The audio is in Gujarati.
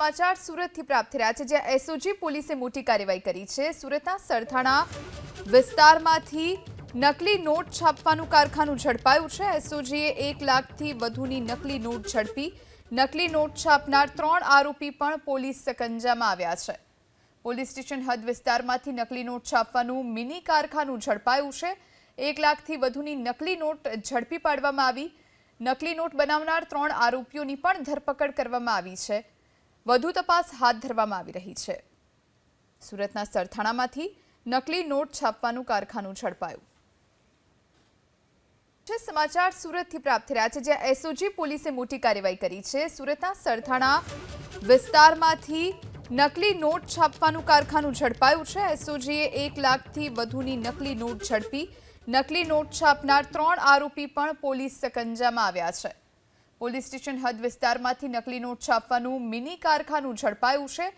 સમાચાર સુરતથી પ્રાપ્ત રહ્યા છે, જ્યાં એસઓજી પોલીસે મોટી કાર્યવાહી કરી છે. સુરતના સરથાણા વિસ્તારમાંથી નકલી નોટ છાપવાનું કારખાનું ઝડપાયું છે. એસઓજીએ એક લાખથી વધુની નકલી નોટ ઝડપી, નકલી નોટ છાપનાર ત્રણ આરોપી પણ પોલીસ સકંજામાં આવ્યા છે. પોલીસ સ્ટેશન હદ વિસ્તારમાંથી નકલી નોટ છાપવાનું મિની કારખાનું ઝડપાયું છે. એક લાખથી વધુની નકલી નોટ ઝડપી પાડવામાં આવી. નકલી નોટ બનાવનાર ત્રણ આરોપીઓની પણ ધરપકડ કરવામાં આવી છે. વધુ તપાસ હાથ ધરવામાં આવી રહી છે. સુરતના સરથાણામાંથી નકલી નોટ છાપવાનું કારખાનું ઝડપાયું. છે સમાચાર સુરતથી પ્રાપ્ત થયા છે, જ્યાં એસઓજી પોલીસે મોટી કાર્યવાહી કરી છે. સુરતના સરથાણા વિસ્તારમાંથી નકલી નોટ છાપવાનું કારખાનું ઝડપાયું છે. એસઓજીએ એક લાખથી વધુની નકલી નોટ ઝડપી, નકલી નોટ છાપનાર ત્રણ આરોપી પણ પોલીસ સકંજામાં આવ્યા છે. પોલીસ સ્ટેશન હદ વિસ્તારમાંથી નકલી નોટ છાપવાનું મિની કારખાનું ઝડપાયું છે.